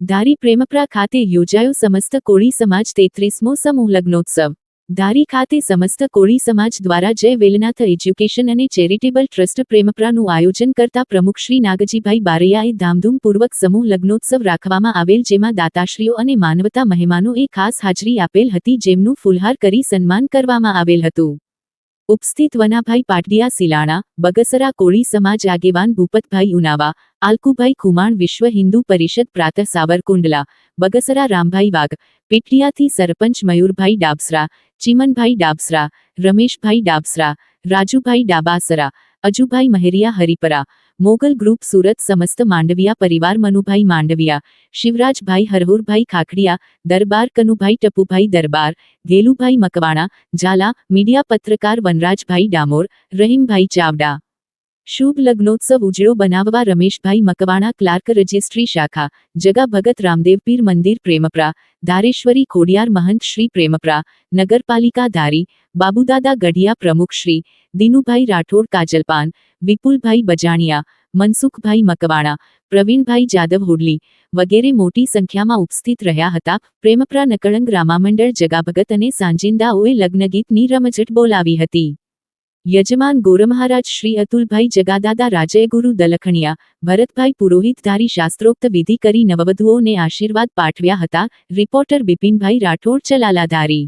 ધારી પ્રેમપ્રા ખાતે યોજાયો સમસ્ત કોળી સમાજ તેત્રીસમો સમૂહ લગ્નોત્સવ. ધારી ખાતે સમસ્ત કોળી સમાજ દ્વારા જય વેલનાથ એજ્યુકેશન અને ચેરિટેબલ ટ્રસ્ટ પ્રેમપ્રાનું આયોજન કરતા પ્રમુખ શ્રી નાગજીભાઈ બારૈયાએ ધામધૂમપૂર્વક સમૂહ લગ્નોત્સવ રાખવામાં આવેલ જેમાં દાતાશ્રીઓ અને માનવતા મહેમાનોએ ખાસ હાજરી આપેલ હતી જેમનું ફુલહાર કરી સન્માન કરવામાં આવેલ હતું. ઉપસ્થિત વનાભાઈ પાટડિયા સિલાણા બગસરા, કોળી સમાજ આગેવાન ભૂપતભાઈ ઉનાવા, આલકુભાઈ ખુમાણ, વિશ્વ હિન્દુ પરિષદ પ્રાતઃ સાવરકુંડલા, બગસરા, રામભાઈ વાઘ, પીઠિયાથી સરપંચ મયુરભાઈ ડાબસરા, ચીમનભાઈ ડાબસરા, રમેશભાઈ ડાબસરા, રાજુભાઈ ડાબાસરા અજુભાઈ મહેરિયા હરિપરા, મોગલ ગ્રુપ સુરત સમસ્ત માંડવિયા પરિવાર મનુભાઈ માંડવિયા, શિવરાજભાઈ હરહુરભાઈ ખાખડિયા, દરબાર કનુભાઈ ટપુભાઈ દરબાર ગેલુભાઈ મકવાણા, ઝાલા, મીડિયા પત્રકાર વનરાજભાઈ ડામોર, રહીમભાઈ ચાવડા. શુભ લગ્નોત્સવ ઉજળો બનાવવા રમેશભાઈ મકવાણા ક્લાર્ક રજિસ્ટ્રી શાખા, જગા ભગત રામદેવપીર મંદિર પ્રેમપ્રા, ધારેશ્વરી ખોડિયાર મહંત શ્રી પ્રેમપ્રા, નગરપાલિકા ધારી, બાબુદાદા ગઢિયા પ્રમુખ શ્રી, દિનુભાઈ રાઠોડ કાજલપાન, વિપુલભાઈ બજાણિયા, મનસુખભાઈ મકવાણા, પ્રવીણભાઈ જાદવ હોડલી વગેરે મોટી સંખ્યામાં ઉપસ્થિત રહ્યા હતા. પ્રેમપ્રા નકળંગ રામામંડળ જગાભગત અને સાંજિંદાઓએ લગ્નગીતની રમઝટ બોલાવી હતી. યજમાન ગોરમહારાજ શ્રી અતુલભાઈ જગાદાદા રાજયગુરુ દલખણિયા, ભરતભાઈ પુરોહિતધારી શાસ્ત્રોક્ત વિધિ કરી નવવધુઓને આશીર્વાદ પાઠવ્યા હતા, રિપોર્ટર બિપિનભાઈ રાઠોડ ચલાલાધારી.